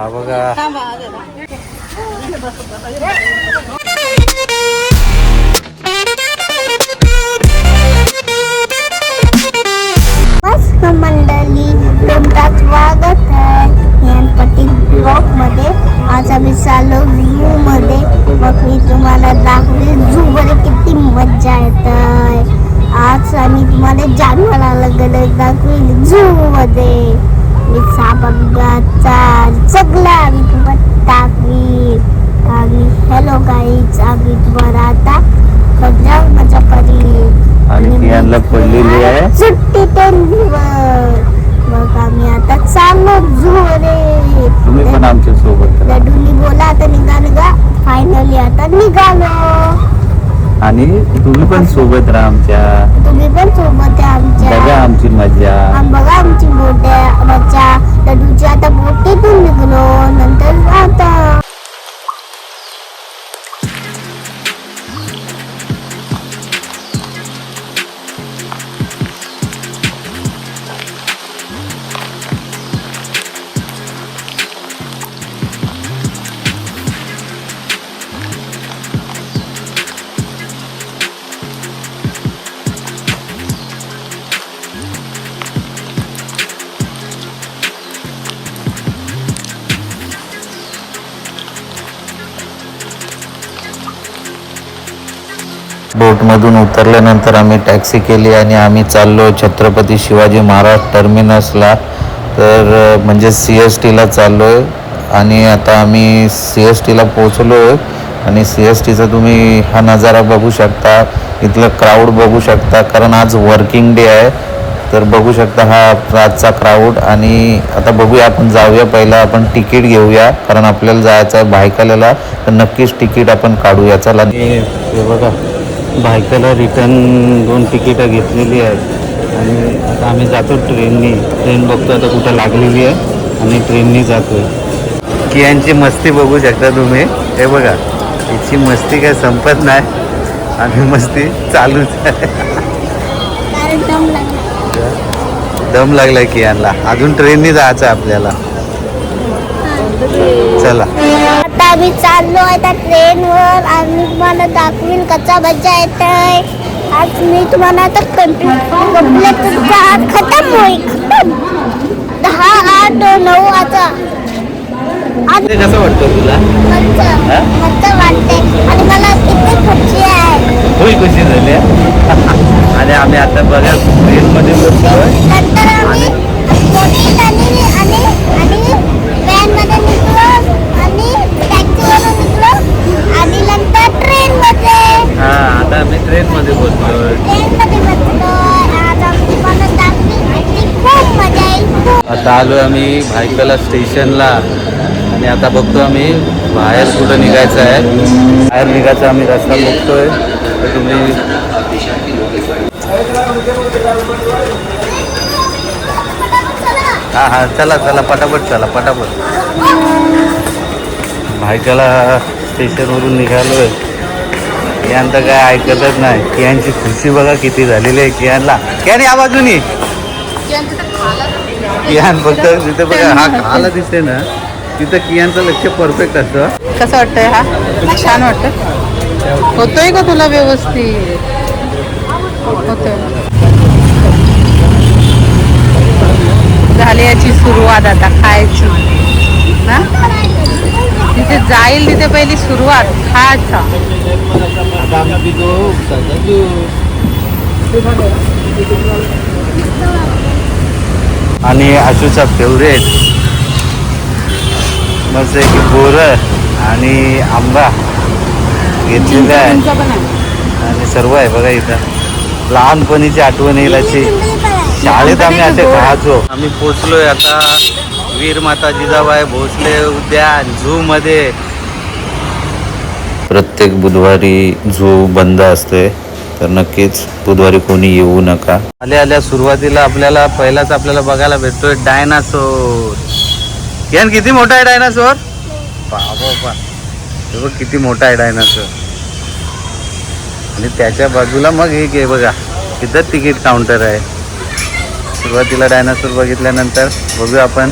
हा बघा. मंडळी तुमचं स्वागत आहे. गणपती मध्ये आज आम्ही चाललो झू मध्ये मग मी तुम्हाला दाखवले झू मध्ये किती मज्जा येत आहे आज आम्ही तुम्हाला जानवराला गेलं दाखवेल झू मध्ये सापगाचा सगळं आम्ही तुम्हाला दाखवी आम्ही हॅलो गाईज आम्ही तुम्हाला आता मजा करील आणि पडलेली आहे. सुट्टी टेनवर मग आम्ही आता चाललो जोरे. तुम्ही पण आमच्यासोबत. लडूनी बोला आता निघा निघा फायनली आता निघालो. आणि तुम्ही पण सोबत राहा आमच्या. तुम्ही पण सोबत आहे बघा आमच्या आमची मजा आम बघा आमची बोट मच्छा लडूची आता बोटीतून निघलो नंतर आता बोटमधून उतरल्यानंतर आम्ही टॅक्सी केली आणि आम्ही चाललो छत्रपती शिवाजी महाराज टर्मिनसला. तर म्हणजे सी एस टीला चाललो आहे आणि आता आम्ही सी एस टीला पोचलो आहे आणि सी एस टीचा तुम्ही हा नजारा बघू शकता इथलं क्राऊड बघू शकता कारण आज वर्किंग डे आहे. तर बघू शकता हा आजचा क्राऊड आणि आता बघूया आपण जाऊया पहिला आपण तिकीट घेऊया कारण आपल्याला जायचं आहे बायकाल्याला. तर नक्कीच तिकीट आपण काढूया. चला. बघा. भायकाला रिटर्न दोन तिकीटं घेतलेली आहेत. आणि आता आम्ही जातो ट्रेननी ट्रेन बघतो आता कुठं लागलेली आहे आणि ट्रेननी जातोय. कियांची मस्ती बघू शकता तुम्ही. हे बघा हिची मस्ती काय संपत नाही. आणि मस्ती चालूच आहे. दम लागला. दम लागलाय कियांना. अजून ट्रेननी जायचं आहे आपल्याला. चला. आम्ही चाललो आहे त्या ट्रेनवर. आणि तुम्हाला दाखवीन कसा मजा येत आहे आज मी तुम्हाला आता कंप्लीट खतम होईल. खतम. दहा आठ नऊ आता आज कसं वाटतं तुला? मस्त वाटते. आणि मला किती खुशी आहे. झाली आणि आम्ही आता बघा ट्रेनमध्ये बसलोय. आलो आम्ही भायकला स्टेशनला. आणि आता बघतो आम्ही बाहेर कुठं निघायचं आहे. बाहेर निघायचा आम्ही रस्ता बघतोय. तर तुम्ही हा हा चला चला पटापट चला पटापट. भायकाला स्टेशनवरून निघालोय. तर काय ऐकतच नाही. कियांची खुशी बघा किती झालेली आहे कियानला कियान या बाजूनी. कियान फक्त तिथे बघा हा खाला दिसते ना तिथं कियांचं लक्ष परफेक्ट असतं. कसं वाटतंय हा? छान वाटतं होतोय का तुला व्यवस्थित? होतोय. झाली याची सुरुवात आता खायची. ना तिथे जाईल तिथे पहिली सुरुवात खायचा. आणि आशूचा फेवरेट मस्त की बोरं आणि आंबा घेतलेला आहे. आणि सर्व आहे बघा इथं. लहानपणीची आठवण येईल अशी. शाळेत आम्ही असे राहायचो आम्ही पोचलोय आता वीर माता जिजाबाई भोसले उद्यान झू मध्ये. प्रत्येक बुधवारी झू बंद असते. तर नक्कीच बुधवारी कोणी येऊ नका. आल्या आल्या सुरुवातीला आपल्याला पहिलाच आपल्याला बघायला भेटतोय डायनासोर. यान किती मोठा आहे डायनासोर? बाबा बघ किती मोठा आहे डायनासोर. आणि त्याच्या बाजूला मग एक आहे बघा. तिथं तिकीट काउंटर आहे. सुरुवातीला डायनासोर बघितल्यानंतर बघूया आपण.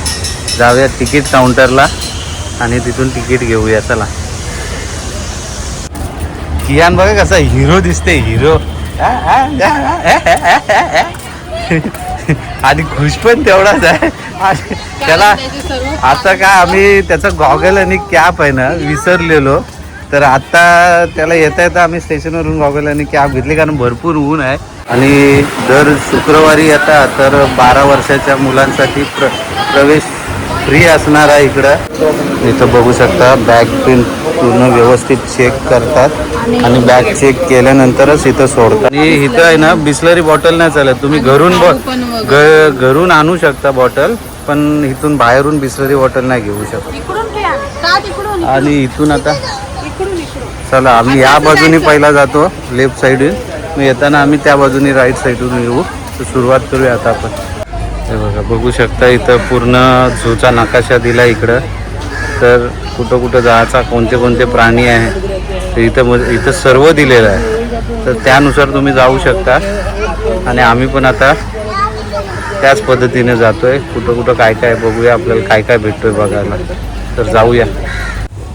जाऊया तिकीट काउंटरला आणि तिथून तिकीट घेऊया चला. कियान बघा कसा हिरो दिसते हिरो. आणि खुश पण तेवढाच आहे. त्याला आता काय आम्ही त्याचा गॉगल आणि कॅप आहे ना विसरलेलो. तर आता त्याला येता येता आम्ही स्टेशनवरून गॉगल आणि कॅप घेतली कारण भरपूर ऊन आहे. आणि दर शुक्रवारी येतात तर बारा वर्षाच्या मुलांसाठी प्र प्रवेश फ्री असणार आहे इकडं. इथं बघू शकता बॅग पिन पूर्ण व्यवस्थित चेक करतात आणि बॅग चेक केल्यानंतरच इथं सोडतात. आणि इथं आहे ना बिस्लरी बॉटल नाही चालत. तुम्ही घरून घरून आणू शकता बॉटल पण इथून बाहेरून बिस्लरी बॉटल नाही घेऊ शकत. आणि इथून आता चला आम्ही या बाजूने पहिला जातो लेफ्ट साईडून मग येताना आम्ही त्या बाजूने राईट साईडून येऊ. तर सुरुवात करूया आता आपण. हे बघा बघू शकता इथं पूर्ण झूचा नकाशा दिला इकडं. तर कुठं कुठं जायचा कोणते कोणते प्राणी आहे तर इथं मग इथं सर्व दिलेलं आहे. तर त्यानुसार तुम्ही जाऊ शकता. आणि आम्ही पण आता त्याच पद्धतीने जातो आहे कुठं कुठं काय काय बघूया आपल्याला काय काय भेटतोय बघायला. तर जाऊया.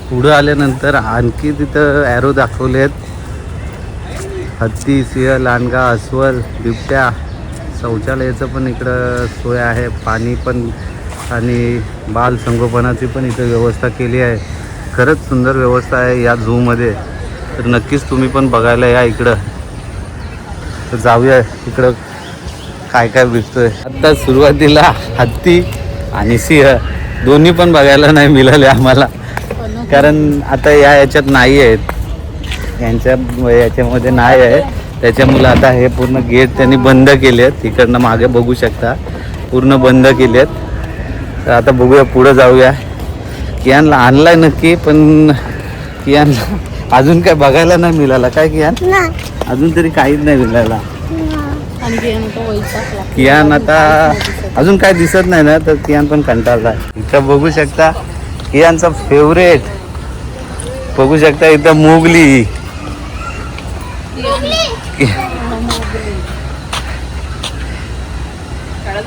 पुढं आल्यानंतर आणखी तिथं ॲरो दाखवले आहेत हत्ती सिंह लांडगा अस्वल बिबट्या. शौचालयाचं पण इकडं सोय आहे. पाणी पण आणि बाल संगोपनाची पण इथं व्यवस्था केली आहे. खरंच सुंदर व्यवस्था आहे या झूमध्ये तर नक्कीच तुम्ही पण बघायला या इकडं. तर जाऊया इकडं काय काय भेटतोय आत्ता सुरुवातीला हत्ती आणि सिंह दोन्ही पण बघायला नाही मिळाले आम्हाला. कारण आता या याच्यात नाही आहेत. यांच्या याच्यामध्ये नाही आहे. त्याच्यामुळं आता हे पूर्ण गेट त्यांनी बंद केले आहेत इकडनं मागे बघू शकता. पूर्ण बंद केले आहेत तर आता बघूया पुढं जाऊया. कियानला आणलाय नक्की पण कियानला अजून काय बघायला नाही मिळाला. काय कियान? नाही अजून तरी काहीच नाही मिळाला. कियान आता अजून काय दिसत नाही ना तर कियान पण कंटाळला इथं बघू शकता कियानचा फेवरेट बघू शकता इथं मोगली.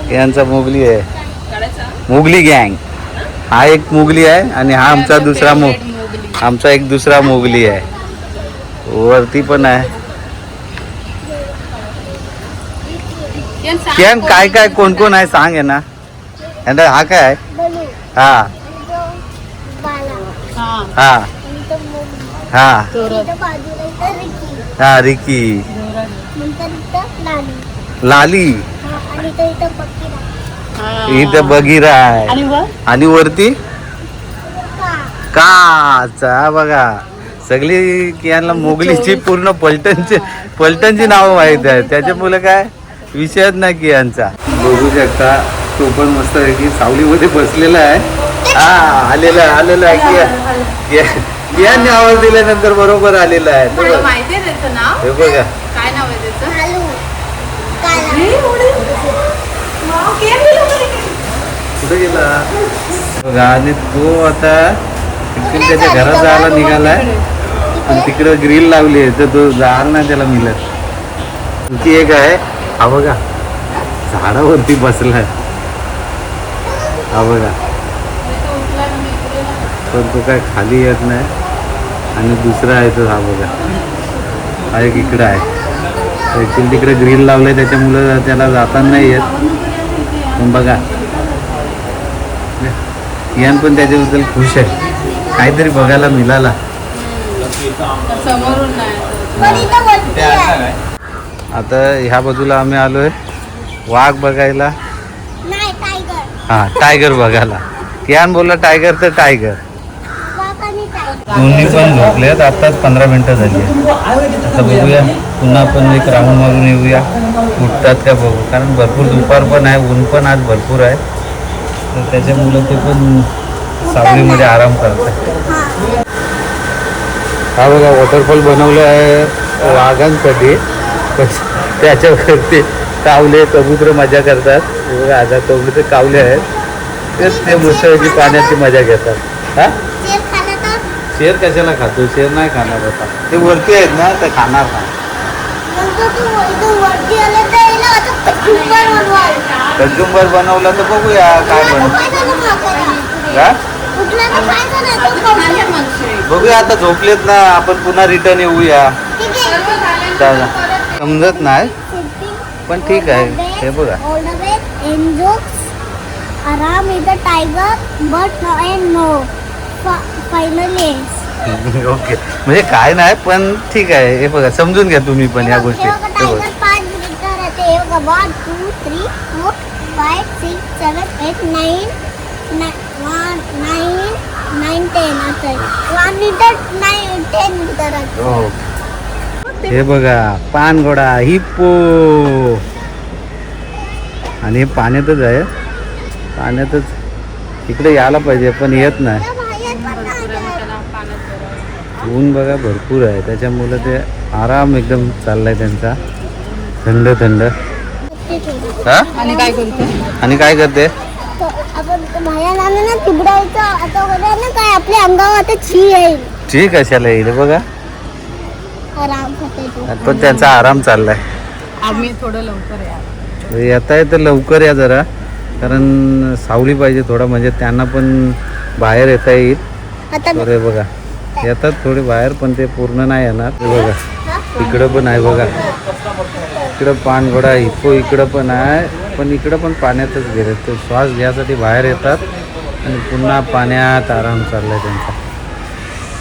कियानचा मोगली आहे. मोगली गँग. हा एक मोगली आहे आणि हा आमचा दुसरा मो आमचा एक दुसरा मोगली आहे. वरती पण आहे. किरण काय काय कोण कोण आहे सांग आहे ना हा काय आहे? हा. हा. हा. नंतर मोगली हा. रिकी. लाली. हा आणि इथं हा. बगीरा आहे आणि वर आणि वरती? का काच बघा. सगळी कियांना मोगलीची पूर्ण पलटणची पलटणची नावं माहीत आहे त्याच्यामुळे काय? विषयच नाही कियांचा बघू शकता तो पण मस्त आहे की सावलीमध्ये बसलेला आहे. हा आलेला आहे आलेला आहे. किया किया- कियांनी आवाज दिल्यानंतर बरोबर आलेला आहे. हे बघा. काय नाव आहे त्याचं कालू काला कुठे गेला? बघा आणि तो आता ऍक्च्युली त्याच्या घरात जायला निघालाय. आणि तिकडं ग्रिल लावली आहे तर तो जायला नाही त्याला मिळत. ती एक आहे. हा बघा झाडावरती बसलाय. हा बघा. पण तो काय खाली येत नाही. आणि दुसरा आहे तो हा बघा. हा एक इकडं आहे. ॲक्च्युली तिकडे ग्रिल लावलंय त्याच्यामुळं त्याला जाताना नाही येत. पण बघा इयान पण त्याच्याबद्दल खुश आहे. काहीतरी बघायला मिळाला. आता ह्या बाजूला आम्ही आलोय. वाघ बघायला. नाही टायगर हा टायगर बघायला. कियान बोलला टायगर तर टायगर दोन्ही पण झोपलेत. आत्ताच पंधरा मिनटं झाली आता बघूया. पुन्हा आपण एक राऊंड मारून येऊया. उठतात का बघू. कारण भरपूर दुपार पण आहे ऊन पण आज भरपूर आहे. तर त्याच्यामुळं ते पण सावलीमध्ये आराम करतात. हा. बघा वॉटरफॉल बनवलं आहे वाघांसाठी. त्याच्यावरती कावले कबूतर मजा करतात. हे बघा आता कबूतर कावले आहेत. तेच ते मुसळची पाण्याची मजा घेतात. हा? शेर कशाला खातो? शेर नाही खाणार होता ते वरती आहेत ना ते खाणार ना कचुंबर बनवाल तर बघूया काय. बघूया आता झोपलेत ना आपण पुन्हा रिटर्न येऊया. समजत नाही. पण ठीक आहे हे बघा. ओके म्हणजे काय नाही पण ठीक आहे. हे बघा समजून घ्या तुम्ही पण या गोष्टी. हे बघा, हे बघा. असं. हो पानघोडा हिप्पो. आणि हे पाण्यातच आहे. पाण्यातच इकडे यायला पाहिजे पण येत नाही. ऊन बघा भरपूर आहे. त्याच्यामुळे ते आराम एकदम चाललाय त्यांचा. थंड थंड. हा? आणि काय करतो? आणि काय करते? तर आपण बाहेर आलं ना तिबडायचं आता बघा ना काय आपल्या अंगावर आता छी येईल ठीक कशाला येईल बघा. आराम खाते तू. पण त्यांचा आराम चाललाय. आम्ही थोडं लवकर या. येता येतं लवकर या जरा. कारण सावली पाहिजे थोडा म्हणजे त्यांना पण बाहेर येता येईल. आता तर हे बघा. येतात थोडे बाहेर पण ते पूर्ण नाही येणार. हे बघा. इकडं पण आहे बघा. इकडं पानघोडा हिप्पो इकडं पण आहे पण इकडं पण पाण्यातच गेले ते श्वास घ्यायसाठी बाहेर येतात आणि पुन्हा पाण्यात आराम चाललाय त्यांचा.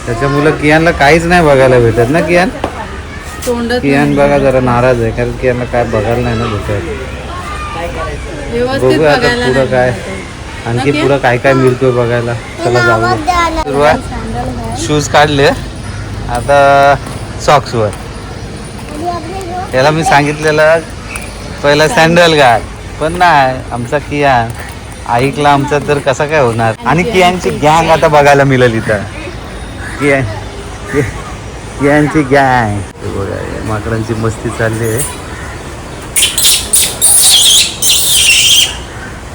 त्याच्यामुळं कियानला काहीच नाही बघायला भेटत ना कियान? कियान बघा जरा नाराज आहे कारण कियानला काय बघायला नाही ना भेटत. व्यवस्थित बघूया आता बघायला पुढं काय आणखी पुढं काय काय मिळतोय बघायला? चला जाऊ सुरुवात. शूज काढले. आता सॉक्सवर त्याला मी सांगितलेलं पहिला सँडल घाल पण नाही आमचा कियान ऐकला आमचा तर कसा काय होणार? आणि कियांची गँग आता बघायला मिळेल इथं. कियान कियांची गँग. बघा माकडांची मस्ती चालली आहे.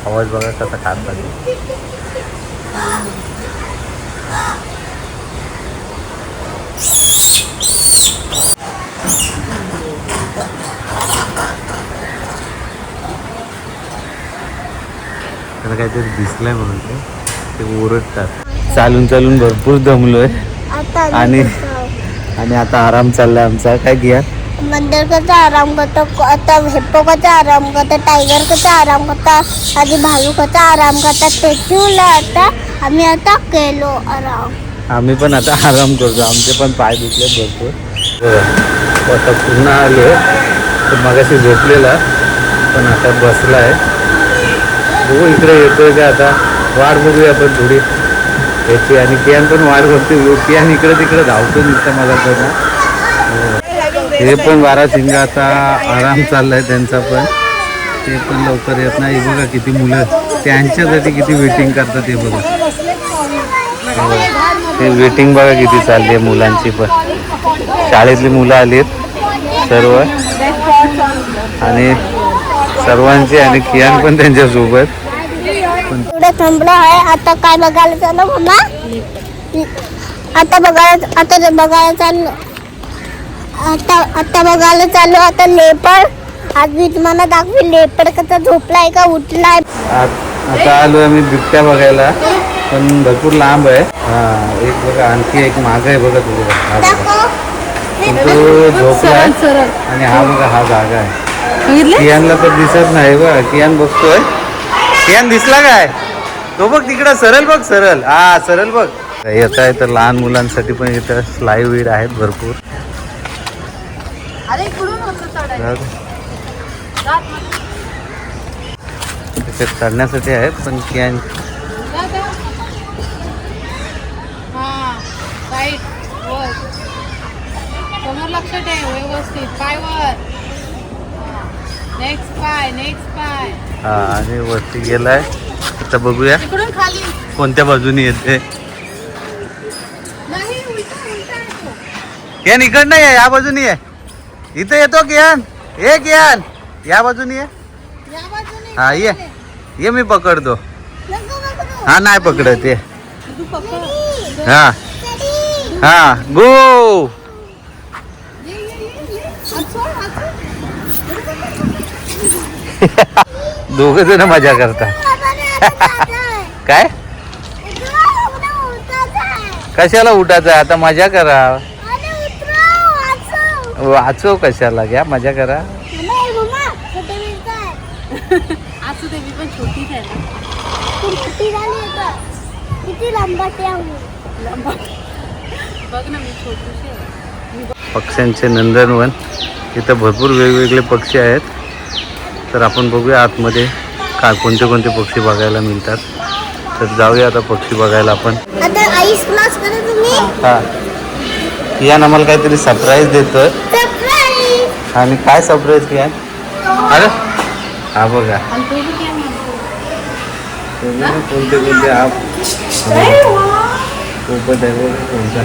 आवाज बघा कसा काढतात. त्याला काहीतरी दिसलंय म्हणून ते. ओरडतात. चालून चालून भरपूर दमलोय. आणि- आणि आता आराम चाललाय आमचा. काय घ्या मंदिर कसा आराम करतो. आता हिप्पो कसा आराम करतो. टायगर कसा आराम करता. आधी भालू कसा आराम करतात त्याची आता आम्ही आता केलो आराम. आम्ही पण आता आराम करतो. आमचे पण पाय दुखले भरपूर. आता पुन्हा आलो मगाशी झोपलेला. पण आता बसलाय. बघू इकडे येतोय का आता? वाट बघूया आपण थोडी. याची आणि कियान पण वाट बघतो कियान इकडे तिकडे धावतो नुसतं मला पण हो. हे. पण बारा शिंगा आता आराम चाललाय त्यांचा पण. ते पण लवकर येत नाही. बघा किती मुलं. त्यांच्यासाठी किती वेटिंग करतात ते बघा. हे. बघा. हो. ते वेटिंग बघा किती चालली आहे मुलांची पण. शाळेतली मुलं आलीत सर्व. आणि सर्वांची आणि कियान पण त्यांच्यासोबत. एवढं थांबलं आहे. आता काय बघायला चाललो मम्मा आता बघायला आता बघायला चाललो आता आता बघायला चाललो. आता लेपड आज मी तुम्हाला दाखवी लेपड कसा झोपलाय का उठलाय. आ- आता आलो आम्ही बिबट्या बघायला. पण भरपूर लांब आहे. हा एक बघा आणखी एक माग आहे बघा तुझं हा बघा. तो झोपलाय. आणि हा बघा हा जागा आहे. कियानला तर दिसत नाही बघ. कियान बघतोय. कियान दिसला काय? तो बघ तिकडं सरळ बघ सरळ हा सरळ बघ. येत आहे तर लहान मुलांसाठी पण इथं स्लाय वीड आहेत भरपूर. चढण्यासाठी आहे पण कियान जा, जा. हा राईट वर. समोर लक्ष ठेव व्यवस्थित. पाय वर. नेक्स्ट पाय नेक्स्ट पाय. हा आणि वरती गेलाय. आता बघूया. कोणत्या बाजूने येते? नाही येतो. कियान इकडनं ये या बाजूने ये. इथं येतो कियान ए कियान या बाजूने ये. या बाजूने हा ये. ये मी पकडतो. हा नाही पकडत ये. तू पकड. हा. हा गो! ये, ये, ये, ये. दोघ जण मजा करतात. काय? कशाला उठायचं? आता मजा करा. वाचव. कशाला? घ्या मजा करा. पक्ष्यांचे नंदनवन. इथं भरपूर वेगवेगळे पक्षी आहेत. तर आपण बघूया आतमध्ये काय कोणते कोणते पक्षी बघायला मिळतात? तर जाऊया आता पक्षी बघायला आपण. हा. कियान आम्हाला काहीतरी सरप्राईज देतोय. आणि काय सरप्राईज कियान? अरे हा बघा. कोणते? कोणते आहे बघ, कोणता.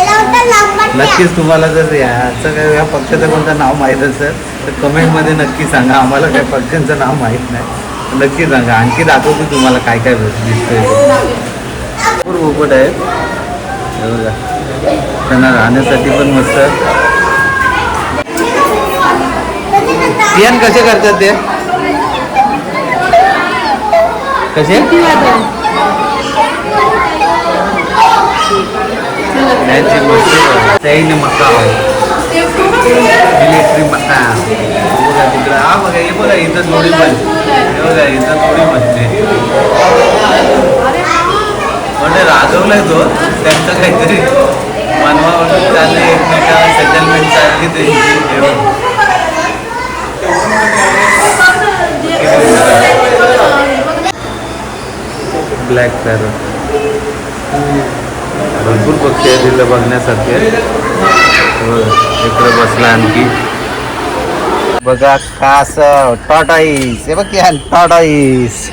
नक्कीच तुम्हाला जर याचं काय या पक्षाचं कोणतं नाव माहीत असेल तर कमेंटमध्ये नक्की सांगा. आम्हाला काय पक्ष्यांचं नाव माहीत नाही. नक्की सांगा. आणखी दाखवतो तुम्हाला काय काय दिसतंय. भरपूर पोपट आहेत. त्यांना राहण्यासाठी पण मस्त. बियाण कसे करतात ते? कसे? त्यांची मस्ती सैन्य मका मिलिटरी मका बघा तिकडं हा बघा हे बघा इथं थोडी पण हे बघा इथं थोडी म्हणजे राजवलाय तो त्यांचं काहीतरी मानवावर चालले एकमेकांना सेटलमेंट चालली त्यांची ब्लॅक पॅरट भरपूर पक्षी आहेत तिथं बघण्यासारखे. हो, इकडे बसला आणखी. बघा कास टॉटाईस हे बघ की टॉटाईस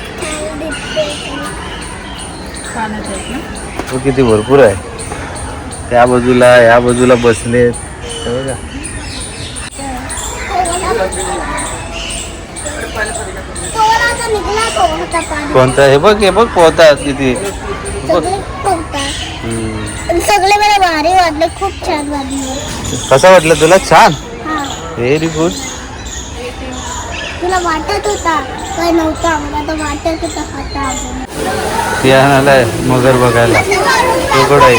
तो किती भरपूर आहे. त्या बाजूला या बाजूला बसले बघा. कोणता? हे बघ हे बघ पोहतात किती. बघ. सगळे मला भारी वाटले खूप छान वाटले. कसं वाटलं तुला? छान? हा. व्हेरी गुड तुला वाटत होता? काय नव्हता मला तर वाटत होता खाता आपण. ती आणायला मगर बघायला. तो आहे.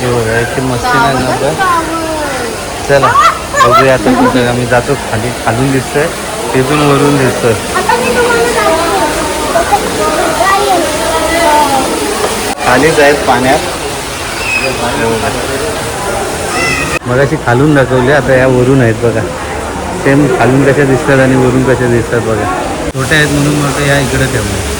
हे बघा याची मस्ती नाही ना आता. चला बघूया आता कुठं आम्ही जातो खाली खालून दिसतोय. तिथून वरून आहे? खालीच आहेत पाण्यात. मगाशी खालून दाखवले आता या वरून आहेत बघा. सेम खालून कशा दिसतात आणि वरून कशा दिसतात बघा. छोट्या आहेत म्हणून मग या इकडे ठेवले.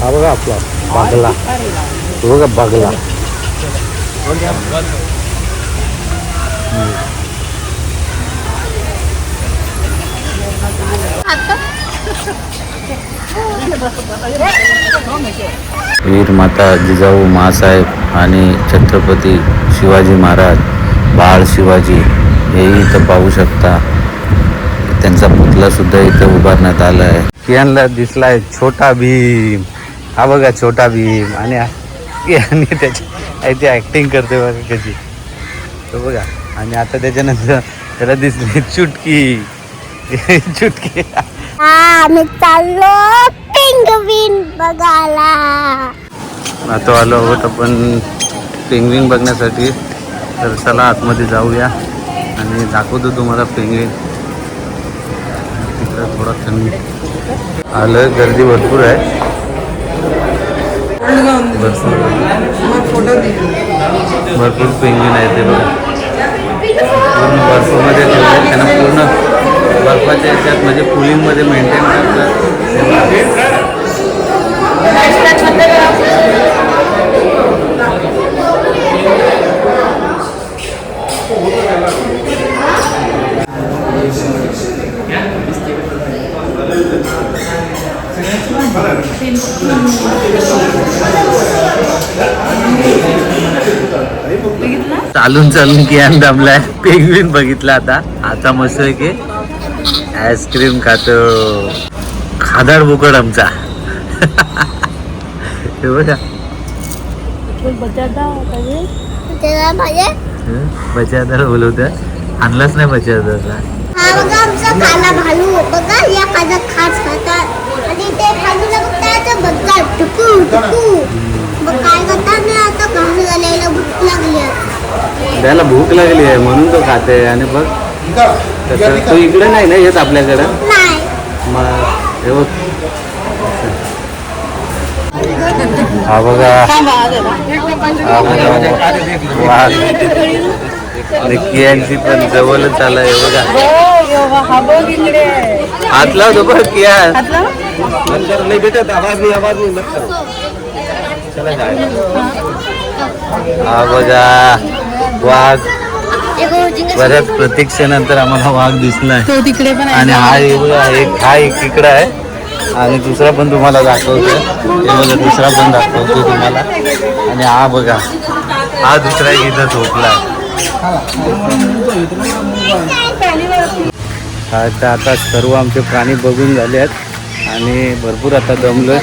हा बघा आपला बागला. तो बघा बागला. वीर माता जिजाऊ मासाहेब आणि छत्रपती शिवाजी महाराज बाळ शिवाजी हेही इथं पाहू शकता. त्यांचा पुतळा सुद्धा इथं उभारण्यात आला आहे. कियांना दिसलाय छोटा भीम. हा बघा छोटा भीम. आणि कियाने त्याची ती ॲक्टिंग करते बघा कशी. तो बघा. आणि आता त्याच्यानंतर त्याला दिसली चुटकी. चुटकी. हा आम्ही चाललो पेंगविन बघायला. आता आलो आहोत आपण पेंग्विन बघण्यासाठी. तर चला आतमध्ये जाऊया. आणि दाखवतो तुम्हाला पेंग्विन तिकडं थोडा थंडी. आलं गर्दी भरपूर आहे. भरपूर भरपूर आहे ते बघा. पूर्ण बर्फमध्ये ठेवले त्यांना पूर्ण बर्फाच्या याच्यात म्हणजे कुलिंगमध्ये मेंटेन करतात. चालून चालून कियान दमलाय. पेंग्विन बघितला आता. आता मस्त आहे की आईस्क्रीम खातो. खादाड बुकड आमचा. हे बघा. बचादार बोलवत आणलाच नाही बचादारला खास खातात. आणि ते बघतात टुकू टुकू मग काय करतात आता घास घालायला भूक लागली त्याला भूक लागली आहे म्हणून तो खाते आणि बघ तसं तो इकडे नाही ना येत आपल्याकडं? नाही. मग हे बघ. हा बघा. कियांची पण जवळच आलाय हे बघा. हा बघ इकडे हात लावतो बघ हातला नाही भेटत आवाज नाही आवाज नाही हा बघा. वाघ. बऱ्याच प्रतीक्षेनंतर आम्हाला वाघ तो तिकडे पण आणि हा एक बघा, एक हा एक इकडं आहे. आणि दुसरा पण तुम्हाला दाखवतो हे बघा दुसरा पण दाखवतो तुम्हाला. आणि हा बघा हा दुसरा एक इथं झोपला हा तर आता सर्व आमचे प्राणी बघून झाले आहेत. आणि भरपूर आता दमलोय.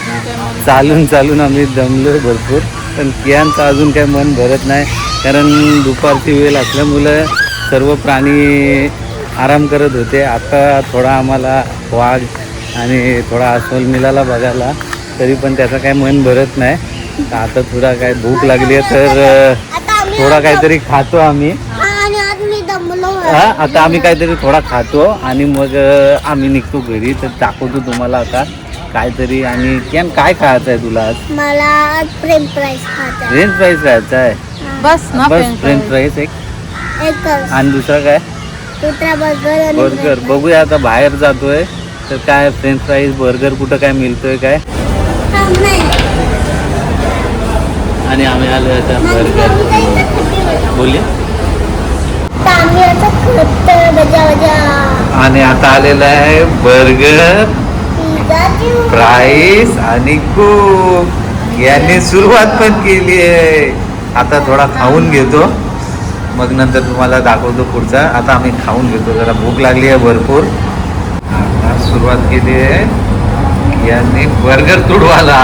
चालून चालून आम्ही दमलोय भरपूर. पण कियांचं अजून काही मन भरत नाही. कारण दुपारची वेळ असल्यामुळं सर्व प्राणी आराम करत होते. आता थोडा आम्हाला वाघ आणि थोडा अस्वल मिळाला बघायला. तरी पण त्याचं काही मन भरत नाही. आता थोडा काय भूक लागली आहे तर थोडा काहीतरी खातो आम्ही. हा, आता आम्ही काहीतरी थोडा खातो आणि मग आम्ही निघतो घरी. तर दाखवतो तुम्हाला आता काहीतरी आणि केम काय खायचं आहे तुला मला फ्रेंच फ्राईज खायचा आहे बस ना बस फ्रेंच फ्राईज एक. आणि दुसरं काय? कुत्रा बर्गर. बघूया आता बाहेर जातोय. तर काय फ्रेंच फ्राईज बर्गर कुठं काय मिळतोय काय? हा, नाही. आणि आम्ही आलो आता बर्गर बजा आणि आता आलेलं आहे बर्गर. प्राईस आणि खूप यांनी सुरुवात पण केली आहे. आता थोडा खाऊन घेतो. मग नंतर तुम्हाला दाखवतो पुढचा. आता आम्ही खाऊन घेतो. जरा भूक लागली आहे भरपूर. आता सुरुवात केली आहे. यांनी बर्गर तुडवाला.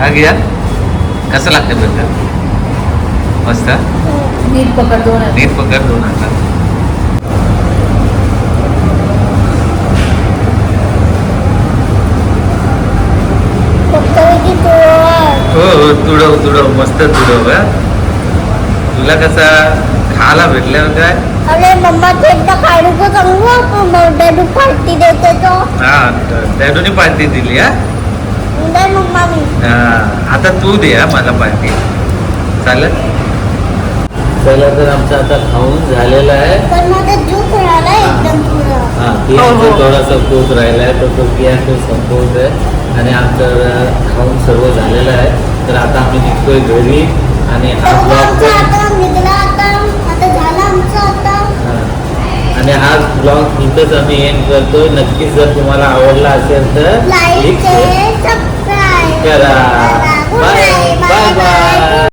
हा घ्या. कसं लागतं बर्गर? मस्त. नीट पकड दोन. नीट पकड दोन हातात फक्त पैकी तो- हो हो तुडव तुडव मस्त तुडव. तुला कसा खायला भेटल्यावर काय? अरे मम्मा ते एकदा काढू का सांगू आपण. डॅडू पार्टी देते तो. हा डॅडूने पार्टी दिली हा. दे मम्मा मी. हा, आता तू दे हा मला पार्टी. चालेल? चला तर आमचं आता खाऊन झालेलं आहे. पण माझा जीव राहिला एकदम पुरा हा कियांचा हो. थोडासा पोत राहिला आहे तर तो कियांचा संपवत आहे. आणि आमचं खाऊन सर्व झालेलं आहे. तर आता आम्ही निघतोय घरी आणि हा ब्लॉग. आणि हा ब्लॉग इथंच आम्ही एंड करतो नक्कीच जर तुम्हाला आवडला असेल तर करा. Bye bye